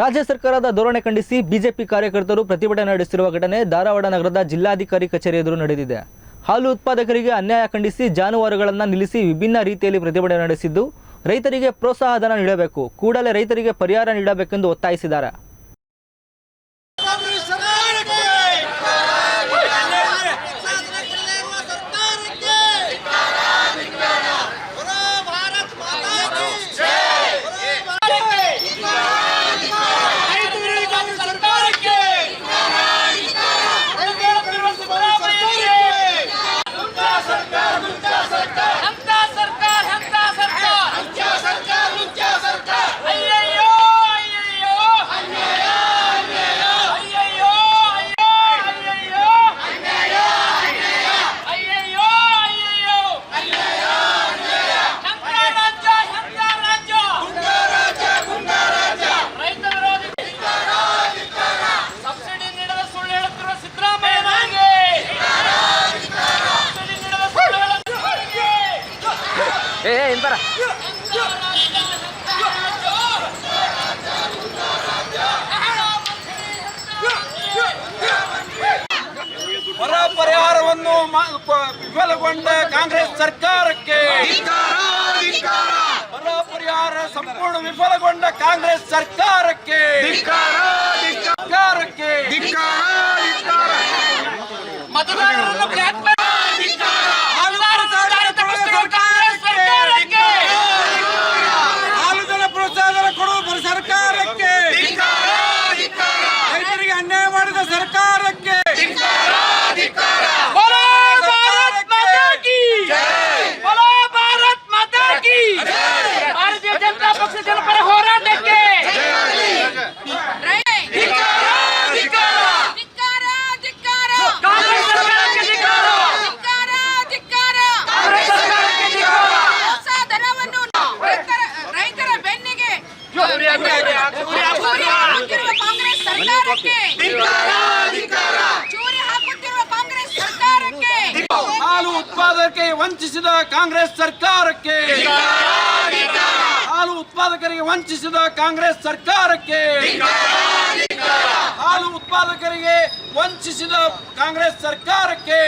ರಾಜ್ಯ ಸರ್ಕಾರದ ಧೋರಣೆ ಖಂಡಿಸಿ ಬಿಜೆಪಿ ಕಾರ್ಯಕರ್ತರು ಪ್ರತಿಭಟನೆ ನಡೆಸಿರುವ ಘಟನೆ ಧಾರವಾಡ ನಗರದ ಜಿಲ್ಲಾಧಿಕಾರಿ ಕಚೇರಿ ಎದುರು ನಡೆದಿದೆ. ಹಾಲು ಉತ್ಪಾದಕರಿಗೆ ಅನ್ಯಾಯ ಖಂಡಿಸಿ ಜಾನುವಾರುಗಳನ್ನು ನಿಲ್ಲಿಸಿ ವಿಭಿನ್ನ ರೀತಿಯಲ್ಲಿ ಪ್ರತಿಭಟನೆ ನಡೆಸಿದ್ದು, ರೈತರಿಗೆ ಪ್ರೋತ್ಸಾಹ ನೀಡಬೇಕು, ಕೂಡಲೇ ರೈತರಿಗೆ ಪರಿಹಾರ ನೀಡಬೇಕೆಂದು ಒತ್ತಾಯಿಸಿದ್ದಾರೆ. ಬರ. ಪರಿಹಾರವನ್ನು ಮಾ- ಪ- ವಿಫಲಗೊಂಡ ಕಾಂಗ್ರೆಸ್ ಸರ್ಕಾರಕ್ಕೆ. ಬರ ಪರಿಹಾರ ಸಂಪೂರ್ಣ ವಿಫಲಗೊಂಡ ಕಾಂಗ್ರೆಸ್ ಸರ್ಕಾರಕ್ಕೆ. ಸರ್ಕಾರಕ್ಕೆ ಕಾಂಗ್ರೆಸ್ ಸರ್ಕಾರಕ್ಕೆ ಹೋರಾಟಕ್ಕೆ ರೈತರ ಬೆನ್ನಿಗೆ ಕಾಂಗ್ರೆಸ್ ಸರ್ಕಾರಕ್ಕೆ ಕಾಂಗ್ರೆಸ್ ಸರ್ಕಾರಕ್ಕೆ ಹಾಲು ಉತ್ಪಾದಕರಿಗೆ ವಂಚಿಸಿದ ಕಾಂಗ್ರೆಸ್ ಸರ್ಕಾರಕ್ಕೆ. ಹಾಲು ಉತ್ಪಾದಕರಿಗೆ ವಂಚಿಸಿದ ಕಾಂಗ್ರೆಸ್ ಸರ್ಕಾರಕ್ಕೆ. ಹಾಲು ಉತ್ಪಾದಕರಿಗೆ ವಂಚಿಸಿದ ಕಾಂಗ್ರೆಸ್ ಸರ್ಕಾರಕ್ಕೆ.